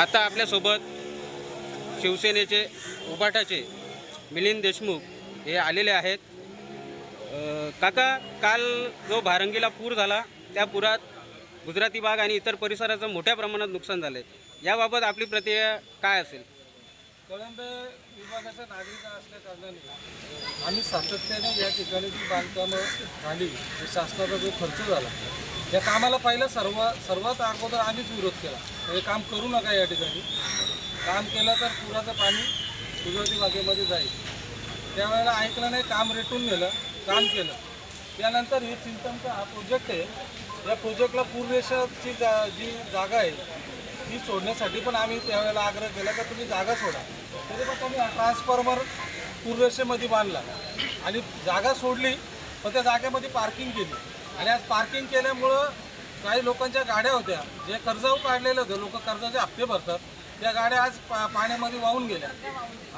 आता आपल्यासोबत शिवसेनेचे उपाटाचे मिलिंद देशमुख हे आलेले आहेत. काका काल जो भारंगीला पूर झाला त्या पुरात गुजराती भाग आणि इतर परिसराचं मोठ्या प्रमाणात नुकसान झालं आहे याबाबत आपली प्रतिक्रिया काय असेल? कळंब विभागाचा नागरिक असल्या कारणाने आम्ही सातत्याने या ठिकाणी जी बांधकामं झाली शासनाचा जो खर्च झाला या कामाला पहिलं सर्व सर्वात अगोदर आम्हीच विरोध केला. हे काम करू नका या ठिकाणी. काम केलं तर पुराचं पाणी गुजराती बागेमध्ये जाईल. त्यावेळेला ऐकलं नाही काम रेटून नेलं काम केलं. त्यानंतर ही चिंतनचा हा प्रोजेक्ट आहे. या प्रोजेक्टला पूर्वेशाची जा जी जागा आहे ती सोडण्यासाठी पण आम्ही त्यावेळेला आग्रह केला का तुम्ही जागा सोडा. तरी पण तुम्ही ट्रान्सफॉर्मर पूर्वेशेमध्ये बांधला. आणि जागा सोडली पण त्या जागेमध्ये पार्किंग केली. आणि आज पार्किंग केल्यामुळं काही लोकांच्या गाड्या होत्या जे कर्जाऊ काढलेले होते लोक कर्जाचे हप्ते भरतात. त्या गाड्या आज पा पाण्यामध्ये वाहून गेल्या.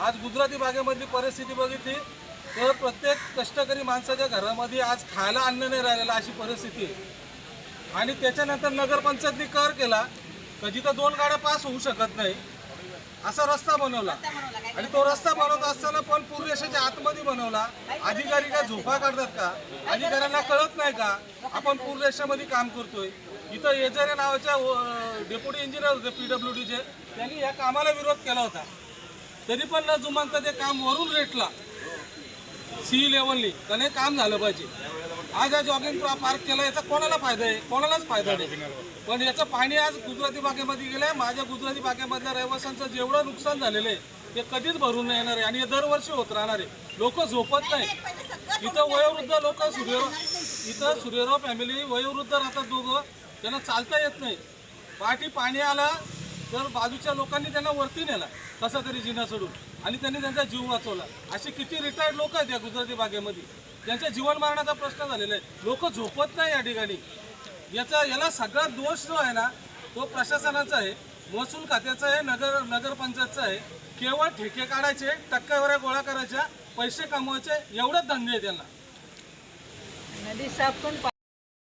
आज गुजराती बागेमधली परिस्थिती बघितली तर प्रत्येक कष्टकरी माणसाच्या घरामध्ये आज खायला अन्न नाही राहिलेलं अशी परिस्थिती आहे. आणि त्याच्यानंतर नगरपंचायतनी कर केला. कधी तर दोन गाड्या पास होऊ शकत नाही. असा रस्ता बनवला. आणि तो रस्ता बनवत असताना पण पूर्वेशाच्या आतमध्ये बनवला. अधिकारी का झोपा काढतात का? अधिकाऱ्यांना कळत नाही का? आपण पूर्वेशामध्ये काम करतोय. इथं एजरे नावाच्या डेप्युटी इंजिनियर होते पीडब्ल्यू डीचे त्यांनी या कामाला विरोध केला होता. तरी पण न जुमानता ते काम वरून रेटला. सी लेवलनी. हे काम झालं पाहिजे. आज हा जॉगिंग पार्क केलं याचा कोणाला फायदा आहे? कोणालाच फायदा नाही. पण याचं पाणी आज गुजराती बागेमध्ये गेलंय. माझ्या गुजराती बागेमधल्या रहिवाशांचं जेवढं नुकसान झालेलं आहे ते कधीच भरून नाही येणार आहे. आणि हे दरवर्षी होत राहणार आहे. लोक झोपत नाही. इथं वयोवृद्ध लोक सूर्यराव इथं सूर्यराव फॅमिली वयोवृद्ध राहतात दोघं. त्यांना चालता येत नाही. पाठी पाणी आला तर बाजूच्या लोकांनी त्यांना वरती नेला. कसा तरी जिना सोडून. आणि त्यांनी त्यांचा जीव वाचवला. असे किती रिटायर्ड लोक आहेत या गुजराती बागेमध्ये. त्यांच्या जीवन मारण्याचा प्रश्न झालेला आहे. लोक झोपत नाही या ठिकाणी. याचा याला सगळा दोष जो आहे ना तो प्रशासनाचा आहे महसूल खात्याचा आहे नगर नगरपंचायतचा आहे. केवळ ठेके काढायचे टक्केवाऱ्या गोळा करायच्या पैसे कमवायचे एवढेच धंदे आहे त्यांना नदी साफ पण